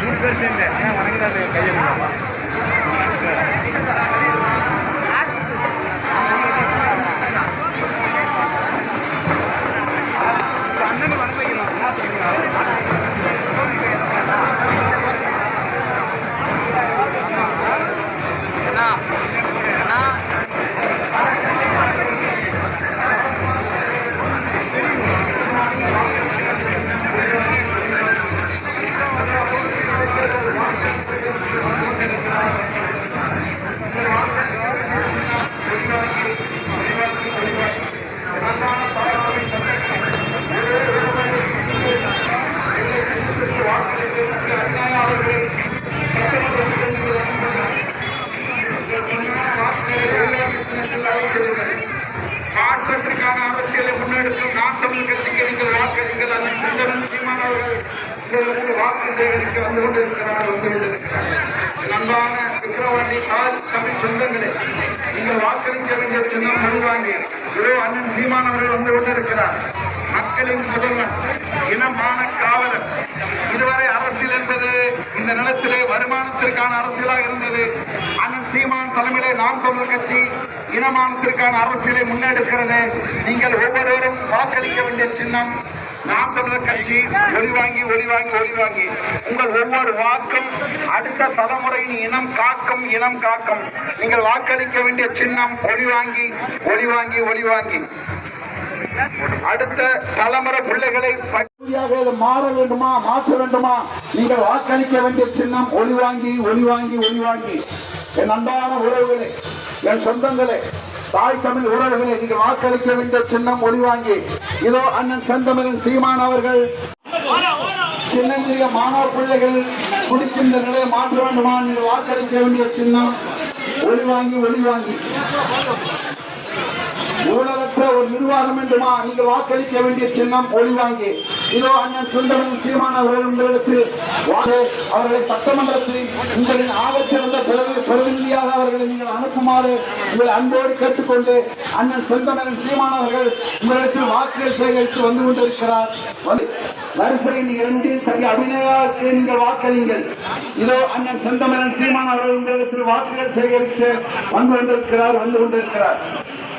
மூணு பேர் சேர்ந்து. வணங்கிடாது கையை சேகரிக்க வந்து கொண்டிருக்கிறார் வந்து கொண்டிருக்கிறார் அன்பான விக்கிரவாண்டி கால் தமிழ் சொந்தங்களே நீங்கள் வாக்களிக்க வேண்டிய சின்னம் மொழிவாங்கி இதோ அண்ணன் சீமான் அவர்கள் வந்து கொண்டிருக்கிறார். மக்களின் முதல்வன் இனமான காவலர். இதுவரை அரசியல் என்பது இந்த நிலத்திலே வருமானத்திற்கான அரசியலாக இருந்தது. அண்ணன் சீமான் தலைமையிலே நாம் தமிழர் கட்சி இனமானத்திற்கான அரசியலை முன்னெடுக்கிறது. நீங்கள் ஒவ்வொருவரும் வாக்களிக்க வேண்டிய சின்னம் நாம் தமிழர் கட்சி ஒளி வாங்கி ஒளி வாங்கி ஒளி வாங்கி உங்கள் ஒவ்வொரு வாக்கும் அடுத்த தலைமுறையின் இனம் காக்கும் இனம் காக்கும். நீங்கள் வாக்களிக்க வேண்டிய சின்னம் ஒளி வாங்கி ஒளி வாங்கி ஒளி வாங்கி அடுத்த தலைமுறை பிள்ளைகளை மாற வேண்டுமா மாற்ற வேண்டுமா? நீங்கள் வாக்களிக்க வேண்டிய சின்னம் ஒளி வாங்கி ஒளி வாங்கி ஒளி வாங்கி என் அன்பான உறவுகளே என் சொந்தங்களே தாய் தமிழ் உறவுகளை நீங்கள் வாக்களிக்க வேண்டிய சின்னம் ஒளிவாங்கி இதோ அண்ணன் செந்தமிழன் சீமான் அவர்கள். சின்னஞ்சிறிய மாணவ பிள்ளைகள் குடிக்கின்ற நிலையை மாற்ற வேண்டுமா? நீங்கள் வாக்களிக்க வேண்டிய சின்னம் ஒளிவாங்கி ஒளிவாங்கி ஊழலற்ற ஒரு நிர்வாகம் என்றுமா நீங்கள் வாக்களிக்க வேண்டிய சின்னம் ஒளிவாங்கி இதோ அண்ணன் சுந்தரன் சீமான் அவர்கள் உங்களிடத்தில் அவர்களை சட்டமன்றத்தில் உங்களின் ஆபத்திருந்த பிரதிநிதியாக அவர்களை நீங்கள் அனுப்புமாறு உங்களை அன்போடு கேட்டுக்கொண்டு அண்ணன் சுந்தரன் சீமான் அவர்கள் உங்களிடத்தில் வாக்குகள் சேகரித்து வந்து கொண்டிருக்கிறார். வந்து வரிசையின் இரண்டில் சரி அபிநயாவுக்கு நீங்கள் வாக்களிங்கள் இதோ அண்ணன் செந்தமரன் சீமான் அவர்கள் உங்களிடத்தில் வாக்குகள் சேகரித்து வந்து கொண்டிருக்கிறார் வந்து கொண்டிருக்கிறார்.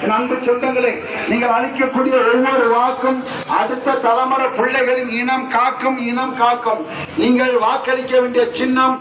அன்பு சொந்தங்களே நீங்கள் அளிக்கக்கூடிய ஒவ்வொரு வாக்கும் அடுத்த தலைமுறை பிள்ளைகளின் இனம் காக்கும் இனம் காக்கும். நீங்கள் வாக்களிக்க வேண்டிய சின்னம்